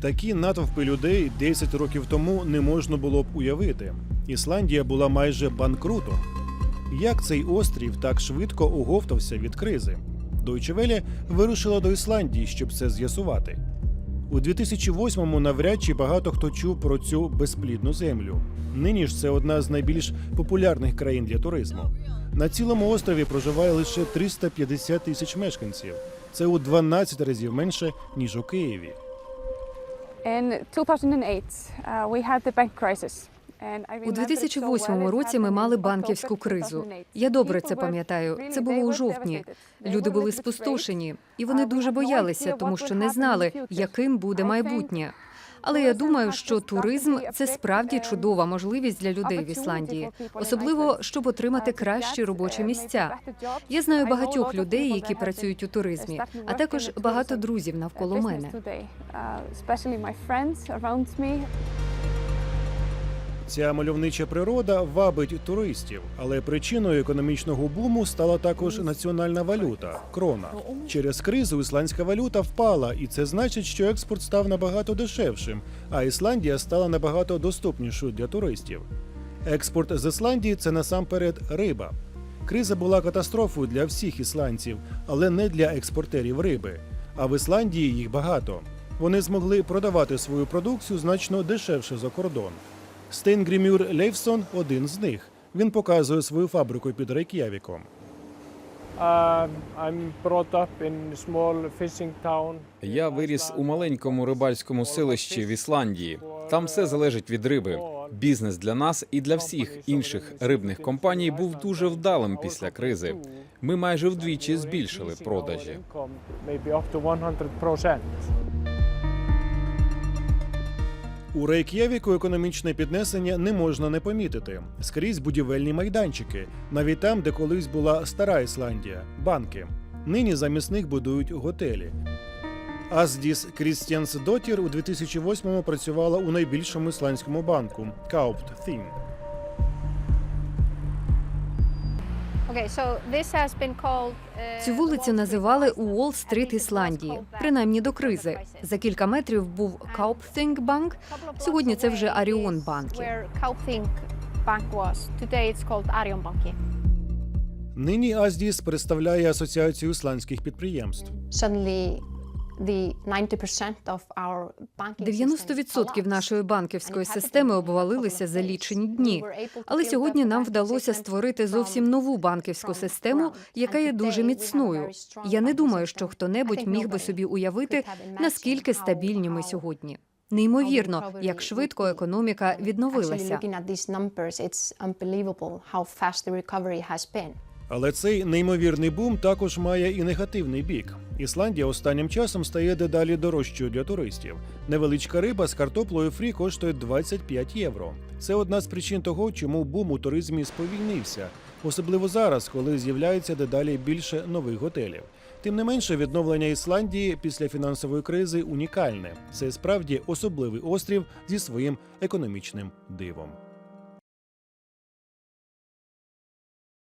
Такі натовпи людей 10 років тому не можна було б уявити. Ісландія була майже банкрутом. Як цей острів так швидко оговтався від кризи? Welle вирушила до Ісландії, щоб це з'ясувати. У 2008-му навряд чи багато хто чув про цю безплідну землю. Нині ж це одна з найбільш популярних країн для туризму. На цілому острові проживає лише 350 тисяч мешканців. Це у 12 разів менше ніж у Києві. У remember it so well. 2008 It році ми мали банківську кризу. 2008. Я добре це пам'ятаю. Це було у жовтні. Люди були спустошені, і вони Uh, дуже боялися, тому що не знали, яким буде майбутнє. Але я думаю, що туризм це справді чудова можливість для людей в Ісландії, особливо щоб отримати кращі робочі місця. Я знаю багатьох людей, які працюють у туризмі, а також багато друзів навколо мене. Ця мальовнича природа вабить туристів, але причиною економічного буму стала також національна валюта крона. Через кризу ісландська валюта впала, і це значить, що експорт став набагато дешевшим, а Ісландія стала набагато доступнішою для туристів. Експорт з Ісландії це насамперед риба. Криза була катастрофою для всіх ісландців, але не для експортерів риби. А в Ісландії їх багато. Вони змогли продавати свою продукцію значно дешевше за кордон. Стейнгрімюр Лейфсон один з них. Він показує свою фабрику під Рейк'явіком. Um. Я виріс у маленькому рибальському селищі в Ісландії. Там все залежить від риби. Бізнес для нас і для всіх інших рибних компаній був дуже вдалим після кризи. Ми майже вдвічі збільшили продажі. У Рейк'явіку економічне піднесення не можна не помітити. Скрізь будівельні майданчики, навіть там, де колись була стара Ісландія, банки. Нині замість них будують готелі. Аздіс Крістіанс Дотір у 2008-му працювала у найбільшому ісландському банку Kaupt Thing. Цю вулицю називали. Уолл-стріт Ісландії, принаймні до кризи. За кілька метрів був Kaupthing банк. Сьогодні це вже Аріон банки. Нині Аздіс представляє асоціацію ісландських підприємств. Suddenly the 90% of our banking system 90% нашої банківської системи обвалилися за лічені дні. Але сьогодні нам вдалося створити зовсім нову банківську систему, яка є дуже міцною. Я не думаю, що I хто-небудь міг би собі уявити, наскільки стабільні ми сьогодні. Неймовірно, як швидко економіка відновилася. Але цей неймовірний бум також має і негативний бік. Ісландія останнім часом стає дедалі дорожчою для туристів. Невеличка риба з картоплею фрі коштує 25 євро. Це одна з причин того, чому бум у туризмі сповільнився, особливо зараз, коли з'являється дедалі більше нових готелів. Тим не менше, відновлення Ісландії після фінансової кризи унікальне. Це справді особливий острів зі своїм економічним дивом.